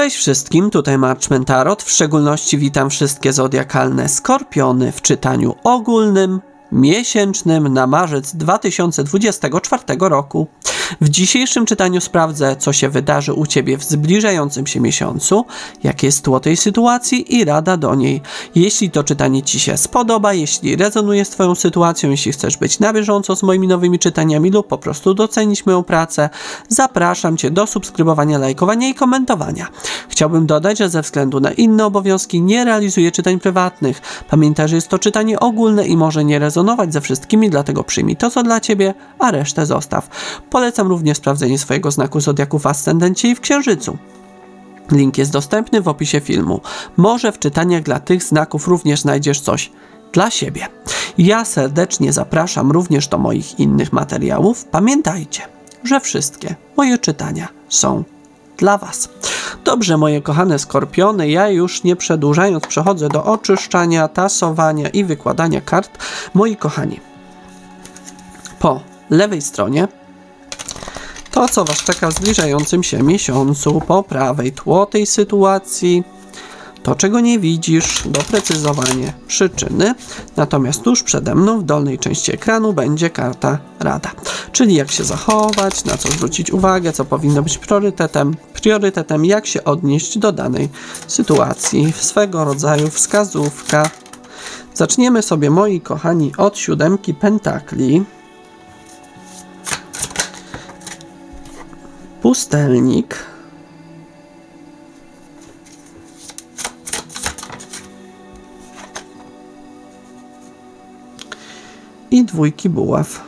Cześć wszystkim, tutaj Marchman Tarot. W szczególności witam wszystkie zodiakalne skorpiony w czytaniu ogólnym, miesięcznym na marzec 2024 roku. W dzisiejszym czytaniu sprawdzę, co się wydarzy u Ciebie w zbliżającym się miesiącu, jakie jest tło tej sytuacji i rada do niej. Jeśli to czytanie Ci się spodoba, jeśli rezonuje z Twoją sytuacją, jeśli chcesz być na bieżąco z moimi nowymi czytaniami lub po prostu docenić moją pracę, zapraszam Cię do subskrybowania, lajkowania i komentowania. Chciałbym dodać, że ze względu na inne obowiązki nie realizuję czytań prywatnych. Pamiętaj, że jest to czytanie ogólne i może nie rezonować ze wszystkimi, dlatego przyjmij to, co dla Ciebie, a resztę zostaw. Polecam również sprawdzenie swojego znaku zodiaku w ascendencie i w księżycu. Link jest dostępny w opisie filmu. Może w czytaniach dla tych znaków również znajdziesz coś dla siebie. Ja serdecznie zapraszam również do moich innych materiałów. Pamiętajcie, że wszystkie moje czytania są dla Was. Dobrze, moje kochane skorpiony, ja już nie przedłużając przechodzę do oczyszczania, tasowania i wykładania kart. Moi kochani, po lewej stronie to, co Was czeka w zbliżającym się miesiącu, po prawej tło tej sytuacji, to, czego nie widzisz, doprecyzowanie przyczyny. Natomiast tuż przede mną w dolnej części ekranu będzie karta Rada, czyli jak się zachować, na co zwrócić uwagę, co powinno być priorytetem, priorytetem jak się odnieść do danej sytuacji, swego rodzaju wskazówka. Zaczniemy sobie, moi kochani, od siódemki pentakli. Pustelnik. I dwójki buław.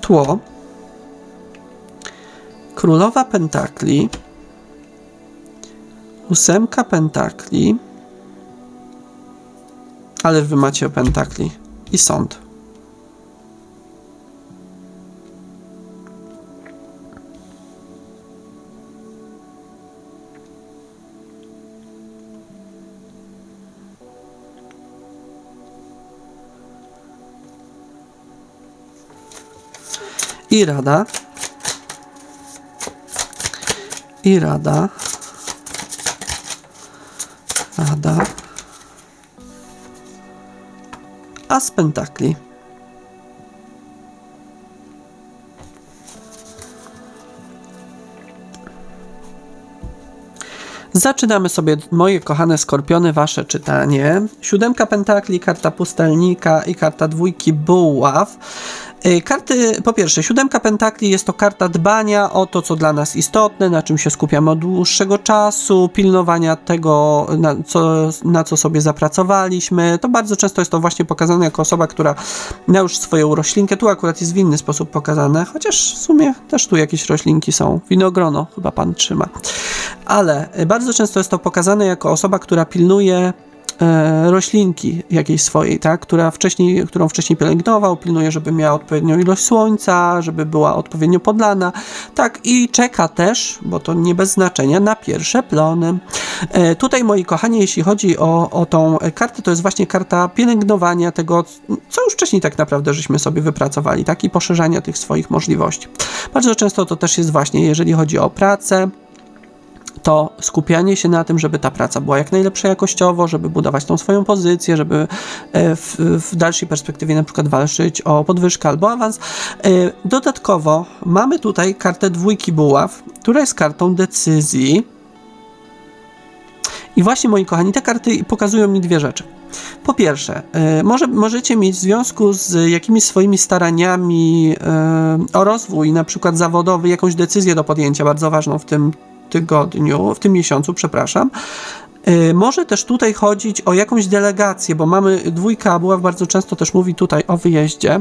Tło. Królowa pentakli. Ósemka pentakli. Ale wy macie o pentakli. I sąd. I rada. I rada. Rada. A z pentakli. Zaczynamy sobie, moje kochane skorpiony, wasze czytanie. Siódemka pentakli, karta pustelnika i karta dwójki buław. Y, karty, po pierwsze, siódemka pentakli jest to karta dbania o to, co dla nas istotne, na czym się skupiamy od dłuższego czasu, pilnowania tego, na co, na co sobie zapracowaliśmy. To bardzo często jest to właśnie pokazane jako osoba, która ma już swoją roślinkę. Tu akurat jest w inny sposób pokazane, chociaż w sumie też tu jakieś roślinki są. Winogrono chyba pan trzyma. Ale bardzo często jest to pokazane jako osoba, która pilnuje roślinki jakiejś swojej, tak, która wcześniej, którą wcześniej pielęgnował, pilnuje, żeby miała odpowiednią ilość słońca, żeby była odpowiednio podlana, tak, i czeka też, bo to nie bez znaczenia, na pierwsze plony. E, tutaj, moi kochani, jeśli chodzi o, o tą kartę, to jest właśnie karta pielęgnowania tego, co już wcześniej tak naprawdę żeśmy sobie wypracowali, tak, i poszerzania tych swoich możliwości. Bardzo często to też jest właśnie, jeżeli chodzi o pracę, to skupianie się na tym, żeby ta praca była jak najlepsza jakościowo, żeby budować tą swoją pozycję, żeby e, w, w dalszej perspektywie na przykład walczyć o podwyżkę albo awans. E, dodatkowo mamy tutaj kartę dwójki buław, która jest kartą decyzji. I właśnie, moi kochani, te karty pokazują mi dwie rzeczy. Po pierwsze, e, może, możecie mieć w związku z jakimiś swoimi staraniami o rozwój, na przykład zawodowy, jakąś decyzję do podjęcia, bardzo ważną w tym tygodniu, w tym miesiącu, przepraszam. Y, może też tutaj chodzić o jakąś delegację, bo mamy dwójka buław bardzo często też mówi tutaj o wyjeździe.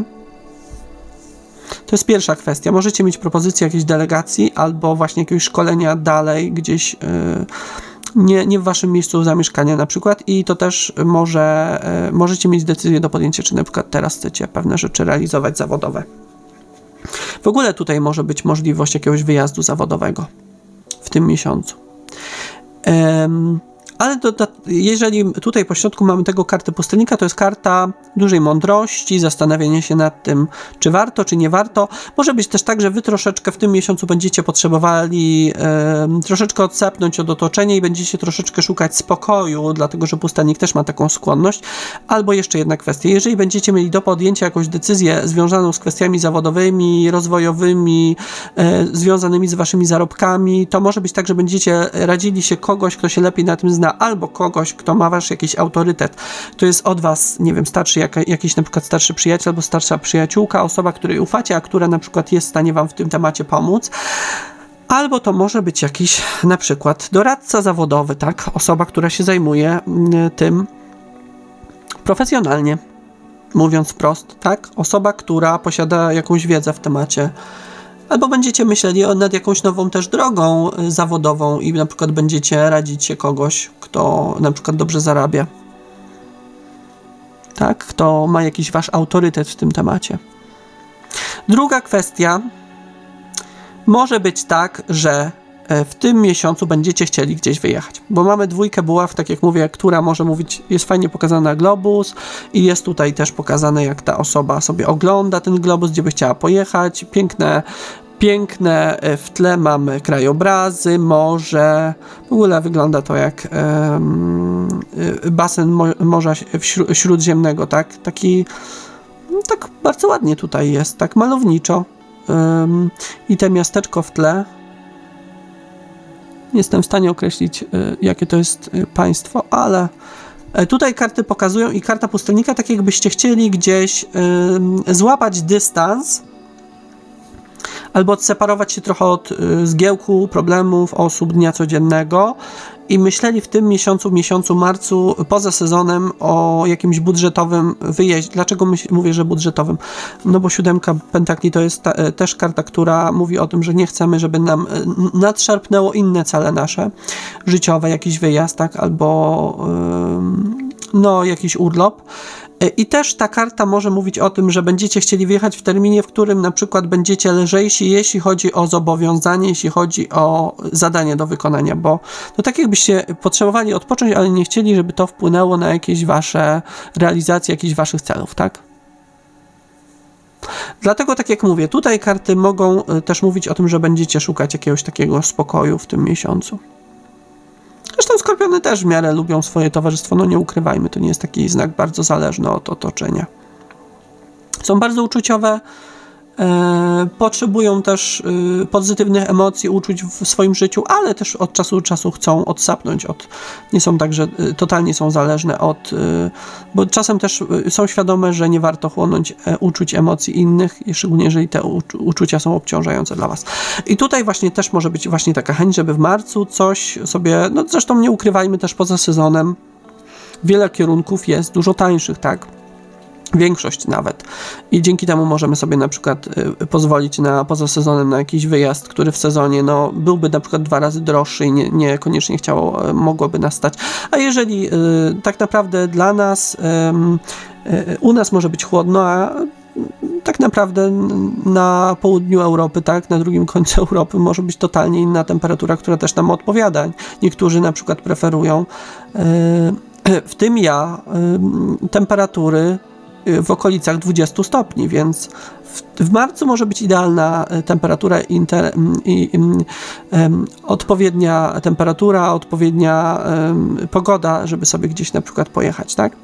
To jest pierwsza kwestia. Możecie mieć propozycję jakiejś delegacji albo właśnie jakiegoś szkolenia dalej gdzieś. Yy, nie, nie w waszym miejscu zamieszkania na przykład i to też może, yy, możecie mieć decyzję do podjęcia, czy na przykład teraz chcecie pewne rzeczy realizować zawodowe. W ogóle tutaj może być możliwość jakiegoś wyjazdu zawodowego w tym miesiącu. Ale jeżeli tutaj po środku mamy tego kartę pustelnika, to jest karta dużej mądrości, zastanawiania się nad tym, czy warto, czy nie warto. Może być też tak, że wy troszeczkę w tym miesiącu będziecie potrzebowali e, troszeczkę odsepnąć od otoczenia i będziecie troszeczkę szukać spokoju, dlatego że pustelnik też ma taką skłonność. Albo jeszcze jedna kwestia, jeżeli będziecie mieli do podjęcia jakąś decyzję związaną z kwestiami zawodowymi, rozwojowymi, e, związanymi z waszymi zarobkami, to może być tak, że będziecie radzili się kogoś, kto się lepiej na tym zna, albo kogoś, kto ma wasz jakiś autorytet, to jest od was, nie wiem, starszy jaka, jakiś na przykład starszy przyjaciel albo starsza przyjaciółka, osoba, której ufacie, a która na przykład jest w stanie wam w tym temacie pomóc. Albo to może być jakiś na przykład doradca zawodowy, tak? Osoba, która się zajmuje mm, tym profesjonalnie, mówiąc wprost, tak? Osoba, która posiada jakąś wiedzę w temacie. Albo będziecie myśleli nad jakąś nową też drogą y, zawodową i na przykład będziecie radzić się kogoś, kto na przykład dobrze zarabia. Tak? Kto ma jakiś wasz autorytet w tym temacie. Druga kwestia. Może być tak, że w tym miesiącu będziecie chcieli gdzieś wyjechać, bo mamy dwójkę buław, tak jak mówię, która może mówić, jest fajnie pokazana globus i jest tutaj też pokazane, jak ta osoba sobie ogląda ten globus, gdzie by chciała pojechać. Piękne, piękne e, w tle mamy krajobrazy, morze. W ogóle wygląda to jak y, basen mo Morza Śró- Śródziemnego, tak? Taki no, tak bardzo ładnie tutaj jest, tak malowniczo. I te miasteczko w tle. Nie jestem w stanie określić, y, jakie to jest y, państwo, ale e, tutaj karty pokazują i karta pustelnika, tak jakbyście chcieli gdzieś złapać dystans albo odseparować się trochę od y, zgiełku, problemów, osób dnia codziennego i myśleli w tym miesiącu, w miesiącu marcu, poza sezonem, o jakimś budżetowym wyjeździe. Dlaczego mówię, że budżetowym? No bo siódemka pentakli to jest ta, e, też karta, która mówi o tym, że nie chcemy, żeby nam e, nadszarpnęło inne cele nasze, życiowe, jakiś wyjazd, tak, albo ym, no, jakiś urlop. E, I też ta karta może mówić o tym, że będziecie chcieli wyjechać w terminie, w którym na przykład będziecie lżejsi, jeśli chodzi o zobowiązanie, jeśli chodzi o zadanie do wykonania, bo to tak jakbyście potrzebowali odpocząć, ale nie chcieli, żeby to wpłynęło na jakieś wasze realizacje jakichś waszych celów, tak? Dlatego, tak jak mówię, tutaj karty mogą y, też mówić o tym, że będziecie szukać jakiegoś takiego spokoju w tym miesiącu. Zresztą skorpiony też w miarę lubią swoje towarzystwo, no nie ukrywajmy, to nie jest taki znak bardzo zależny od otoczenia. Są bardzo uczuciowe, potrzebują też e, pozytywnych emocji, uczuć w swoim życiu, ale też od czasu do czasu chcą odsapnąć od, nie są tak, że e, totalnie są zależne od, e, bo czasem też e, są świadome, że nie warto chłonąć e, uczuć emocji innych, szczególnie jeżeli te uczu- uczucia są obciążające dla was. I tutaj właśnie też może być właśnie taka chęć, żeby w marcu coś sobie, no zresztą nie ukrywajmy też poza sezonem, wiele kierunków jest dużo tańszych, tak? Większość nawet. I dzięki temu możemy sobie na przykład y, pozwolić na poza sezonem na jakiś wyjazd, który w sezonie no, byłby na przykład dwa razy droższy i nie, niekoniecznie chciało, y, mogłoby nas stać. A jeżeli y, tak naprawdę dla nas, u nas może być chłodno, a tak naprawdę na południu Europy, tak, na drugim końcu Europy może być totalnie inna temperatura, która też nam odpowiada. Niektórzy na przykład preferują w tym ja temperatury w okolicach 20 stopni, więc w, w marcu może być idealna y, temperatura inter, m, i im, em, odpowiednia temperatura, odpowiednia em, pogoda, żeby sobie gdzieś na przykład pojechać, tak?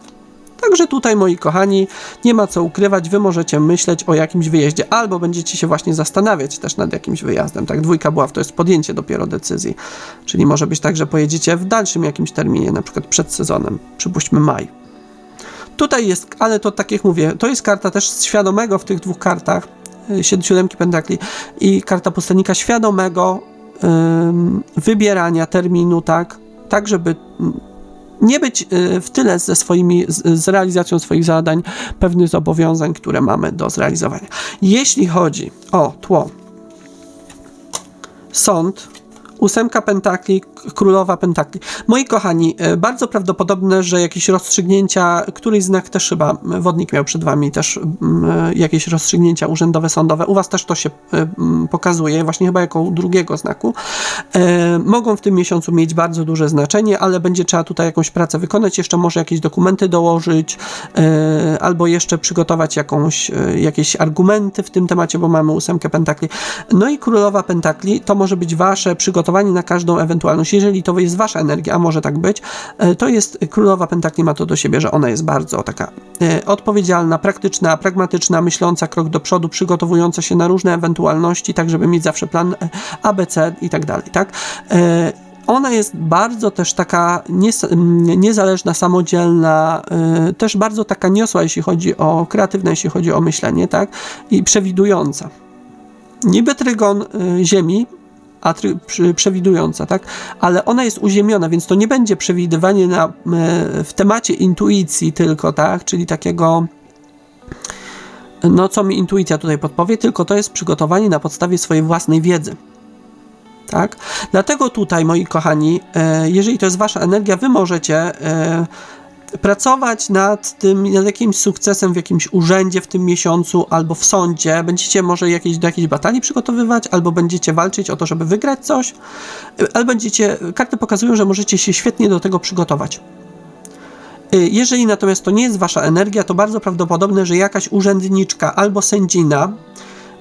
Także tutaj, moi kochani, nie ma co ukrywać, wy możecie myśleć o jakimś wyjeździe, albo będziecie się właśnie zastanawiać też nad jakimś wyjazdem. Tak, dwójka była, to jest podjęcie dopiero decyzji. Czyli może być tak, że pojedziecie w dalszym jakimś terminie, na przykład przed sezonem, przypuśćmy maj. Tutaj jest, ale to tak jak mówię, to jest karta też świadomego w tych dwóch kartach, y, siódemki pentakli i karta pustelnika świadomego ym, wybierania terminu, tak, tak żeby mm, nie być y, w tyle ze swoimi, z, z realizacją swoich zadań, pewnych zobowiązań, które mamy do zrealizowania. Jeśli chodzi o tło, sąd, Ósemka pentakli, królowa pentakli. Moi kochani, e, bardzo prawdopodobne, że jakieś rozstrzygnięcia, któryś znak też chyba wodnik miał przed wami też e, jakieś rozstrzygnięcia urzędowe, sądowe. U was też to się e, pokazuje, właśnie chyba jako drugiego znaku. Mogą w tym miesiącu mieć bardzo duże znaczenie, ale będzie trzeba tutaj jakąś pracę wykonać, jeszcze może jakieś dokumenty dołożyć, albo jeszcze przygotować jakąś, jakieś argumenty w tym temacie, bo mamy ósemkę pentakli. No i królowa pentakli to może być wasze przygotowanie na każdą ewentualność. Jeżeli to jest wasza energia, a może tak być, e, to jest królowa pentakli ma to do siebie, że ona jest bardzo taka e, odpowiedzialna, praktyczna, pragmatyczna, myśląca krok do przodu, przygotowująca się na różne ewentualności, tak żeby mieć zawsze plan e, ABC i tak dalej, tak? Ona jest bardzo też taka niezależna, samodzielna, też bardzo taka niosła, jeśli chodzi o kreatywne, jeśli chodzi o myślenie, tak? I przewidująca. Niby trygon Ziemi, przewidująca, tak? Ale ona jest uziemiona, więc to nie będzie przewidywanie na, y, w temacie intuicji tylko, tak? Czyli takiego no co mi intuicja tutaj podpowie, tylko to jest przygotowanie na podstawie swojej własnej wiedzy. Tak? Dlatego tutaj, moi kochani, e, jeżeli to jest wasza energia, wy możecie e, pracować nad tym, nad jakimś sukcesem w jakimś urzędzie w tym miesiącu albo w sądzie. Będziecie może jakieś, do jakiejś batalii przygotowywać, albo będziecie walczyć o to, żeby wygrać coś, ale będziecie, karty pokazują, że możecie się świetnie do tego przygotować. E, Jeżeli natomiast to nie jest wasza energia, to bardzo prawdopodobne, że jakaś urzędniczka albo sędzina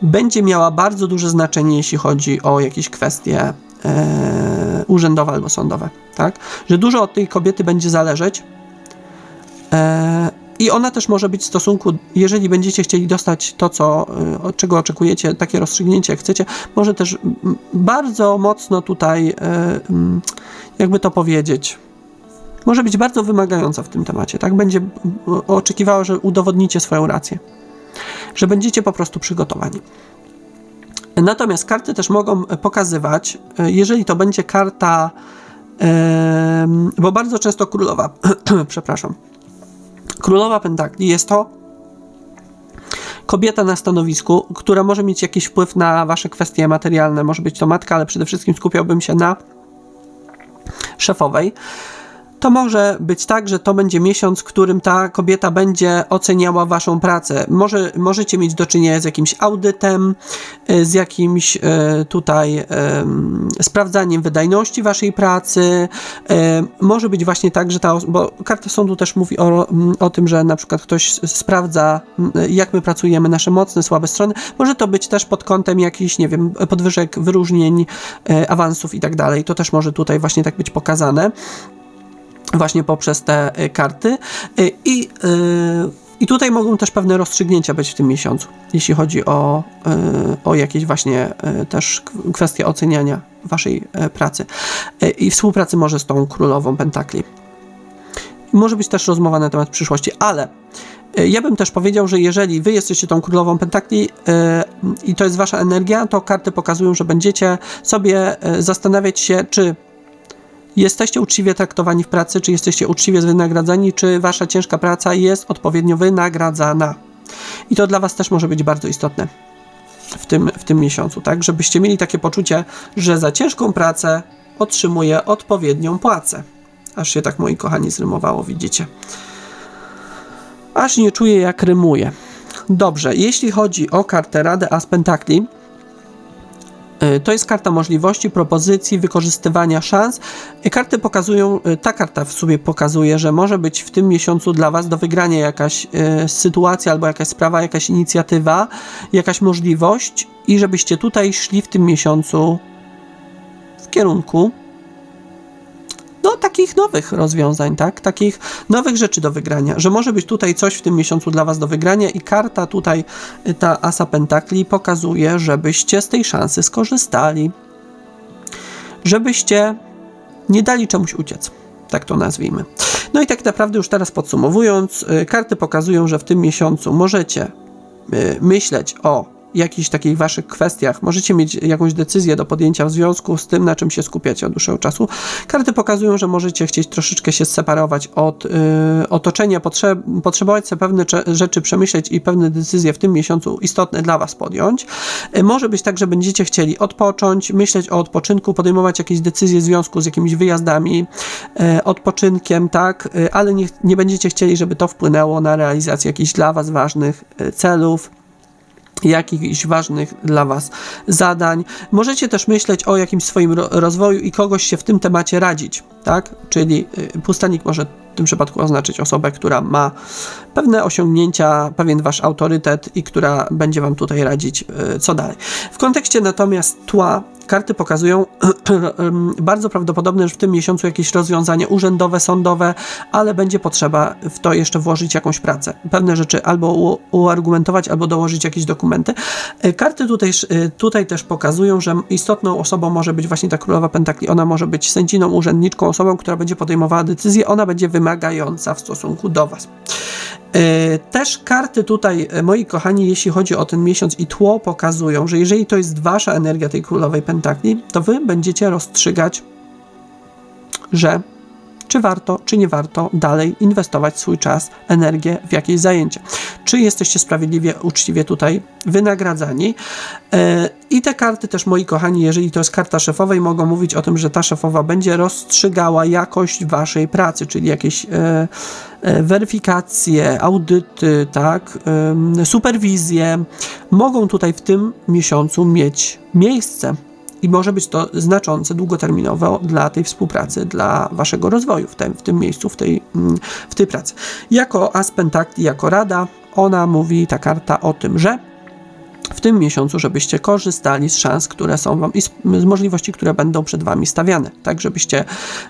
będzie miała bardzo duże znaczenie, jeśli chodzi o jakieś kwestie e, urzędowe albo sądowe, tak? Że dużo od tej kobiety będzie zależeć. I ona też może być w stosunku, jeżeli będziecie chcieli dostać to, co, e, czego oczekujecie, takie rozstrzygnięcie, jak chcecie, może też bardzo mocno tutaj, e, jakby to powiedzieć, może być bardzo wymagająca w tym temacie, tak? Będzie oczekiwała, że udowodnicie swoją rację że będziecie po prostu przygotowani. Natomiast karty też mogą pokazywać, e, jeżeli to będzie karta, bo bardzo często królowa, przepraszam, królowa pentakli jest to kobieta na stanowisku, która może mieć jakiś wpływ na wasze kwestie materialne, może być to matka, ale przede wszystkim skupiałbym się na szefowej to może być tak, że to będzie miesiąc, w którym ta kobieta będzie oceniała waszą pracę. Może, możecie mieć do czynienia z jakimś audytem, y, z jakimś y, tutaj em, sprawdzaniem wydajności waszej pracy. Em, Może być właśnie tak, że ta, bo karta sądu też mówi o, o tym, że na przykład ktoś sprawdza, jak my pracujemy, nasze mocne, słabe strony. Może to być też pod kątem jakichś, nie wiem, podwyżek, wyróżnień, e, awansów i tak dalej. To też może tutaj właśnie tak być pokazane właśnie poprzez te y, karty. Y, I, y, I tutaj mogą też pewne rozstrzygnięcia być w tym miesiącu, jeśli chodzi o, o jakieś właśnie też kwestie oceniania waszej pracy i współpracy może z tą królową pentakli. Może być też rozmowa na temat przyszłości, ale ja bym też powiedział, że jeżeli wy jesteście tą królową pentakli i to jest wasza energia, to karty pokazują, że będziecie sobie zastanawiać się, czy jesteście uczciwie traktowani w pracy, czy jesteście uczciwie wynagradzani, czy wasza ciężka praca jest odpowiednio wynagradzana. I to dla was też może być bardzo istotne w tym, w tym miesiącu, tak? Żebyście mieli takie poczucie, że za ciężką pracę otrzymuję odpowiednią płacę. Aż się tak, moi kochani, zrymowało, widzicie. Aż nie czuję, jak rymuje. Dobrze, jeśli chodzi o kartę Radę As Pentakli, Y, To jest karta możliwości, propozycji, wykorzystywania szans. Y, Karty pokazują, y, ta karta w sobie pokazuje, że może być w tym miesiącu dla Was do wygrania jakaś y, sytuacja albo jakaś sprawa, jakaś inicjatywa, jakaś możliwość i żebyście tutaj szli w tym miesiącu w kierunku no, takich nowych rozwiązań, tak? Takich nowych rzeczy do wygrania, że może być tutaj coś w tym miesiącu dla Was do wygrania i karta tutaj, y, ta Asa Pentakli pokazuje, żebyście z tej szansy skorzystali. Żebyście nie dali czemuś uciec, tak to nazwijmy. No i tak naprawdę już teraz podsumowując, y, karty pokazują, że w tym miesiącu możecie y, myśleć o jakichś takich waszych kwestiach, możecie mieć jakąś decyzję do podjęcia w związku z tym, na czym się skupiacie od dłuższego czasu. Karty pokazują, że możecie chcieć troszeczkę się separować od y, otoczenia, potrzeb, potrzebować sobie pewne rzeczy przemyśleć i pewne decyzje w tym miesiącu istotne dla was podjąć. Y, może być tak, że będziecie chcieli odpocząć, myśleć o odpoczynku, podejmować jakieś decyzje w związku z jakimiś wyjazdami, y, odpoczynkiem, tak, y, ale nie, nie będziecie chcieli, żeby to wpłynęło na realizację jakichś dla was ważnych y, celów jakichś ważnych dla Was zadań. Możecie też myśleć o jakimś swoim ro- rozwoju i kogoś się w tym temacie radzić, tak? Czyli y, pustanik może w tym przypadku oznaczyć osobę, która ma pewne osiągnięcia, pewien Wasz autorytet i która będzie Wam tutaj radzić, y, co dalej. W kontekście natomiast tła karty pokazują bardzo prawdopodobne, że w tym miesiącu jakieś rozwiązanie urzędowe, sądowe, ale będzie potrzeba w to jeszcze włożyć jakąś pracę. Pewne rzeczy albo uargumentować, albo dołożyć jakieś dokumenty. E, Karty tutaj, e, tutaj też pokazują, że istotną osobą może być właśnie ta królowa pentakli. Ona może być sędziną, urzędniczką, osobą, która będzie podejmowała decyzję. Ona będzie wymagająca w stosunku do Was. E, Też karty tutaj, e, moi kochani, jeśli chodzi o ten miesiąc i tło, pokazują, że jeżeli to jest wasza energia tej królowej pentakli, to wy będziecie rozstrzygać, że czy warto, czy nie warto dalej inwestować swój czas, energię w jakieś zajęcie. Czy jesteście sprawiedliwie, uczciwie tutaj wynagradzani. E, I te karty też, moi kochani, jeżeli to jest karta szefowej, mogą mówić o tym, że ta szefowa będzie rozstrzygała jakość waszej pracy, czyli jakieś e, e, weryfikacje, audyty, tak, superwizje, mogą tutaj w tym miesiącu mieć miejsce. I może być to znaczące długoterminowo dla tej współpracy, dla waszego rozwoju w tym, w tym miejscu, w tej, mm, w tej pracy. Jako as pentakli, jako rada, ona mówi, ta karta o tym, że w tym miesiącu, żebyście korzystali z szans, które są wam i z, możliwości, które będą przed wami stawiane. Tak, żebyście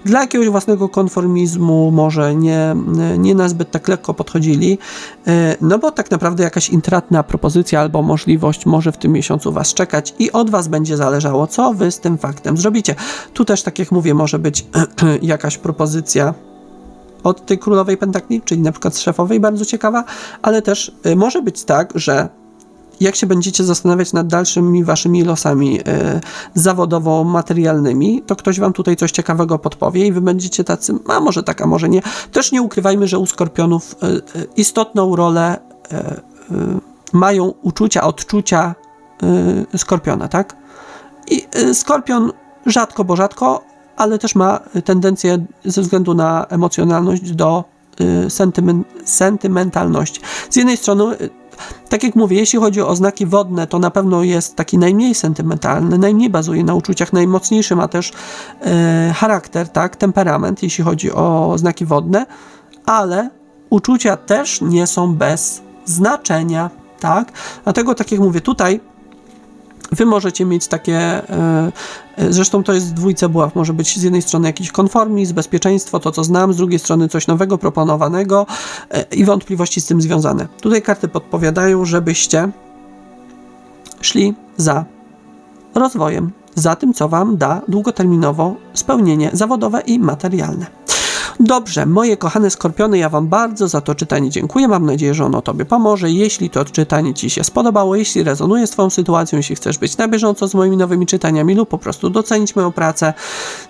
dla jakiegoś własnego konformizmu może nie, nie nazbyt tak lekko podchodzili, e, no bo tak naprawdę jakaś intratna propozycja albo możliwość może w tym miesiącu was czekać i od was będzie zależało, co wy z tym faktem zrobicie. Tu też, tak jak mówię, może być jakaś propozycja od tej królowej pentakli, czyli na przykład z szefowej, bardzo ciekawa, ale też y, może być tak, że jak się będziecie zastanawiać nad dalszymi waszymi losami y, zawodowo-materialnymi, to ktoś wam tutaj coś ciekawego podpowie i wy będziecie tacy, a może tak, a może nie. Też nie ukrywajmy, że u skorpionów y, y, istotną rolę mają uczucia, odczucia skorpiona, tak? I skorpion rzadko, bo rzadko, ale też ma tendencję ze względu na emocjonalność do sentymen, sentymentalności. Z jednej strony, tak jak mówię, jeśli chodzi o znaki wodne, to na pewno jest taki najmniej sentymentalny, najmniej bazuje na uczuciach, najmocniejszy ma też y, charakter, tak, temperament, jeśli chodzi o znaki wodne, ale uczucia też nie są bez znaczenia, tak? Dlatego, tak jak mówię, tutaj Wy możecie mieć takie, e, e, zresztą to jest dwójce buław, może być z jednej strony jakiś konformizm, bezpieczeństwo, to co znam, z drugiej strony coś nowego, proponowanego e, i wątpliwości z tym związane. Tutaj karty podpowiadają, żebyście szli za rozwojem, za tym, co Wam da długoterminowo spełnienie zawodowe i materialne. Dobrze, moje kochane skorpiony, ja Wam bardzo za to czytanie dziękuję. Mam nadzieję, że ono Tobie pomoże. Jeśli to czytanie Ci się spodobało, jeśli rezonuje z Twoją sytuacją, jeśli chcesz być na bieżąco z moimi nowymi czytaniami lub po prostu docenić moją pracę,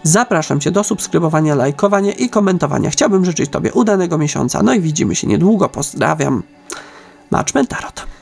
zapraszam Cię do subskrybowania, lajkowania i komentowania. Chciałbym życzyć Tobie udanego miesiąca. No i widzimy się niedługo. Pozdrawiam. Matchment Tarot.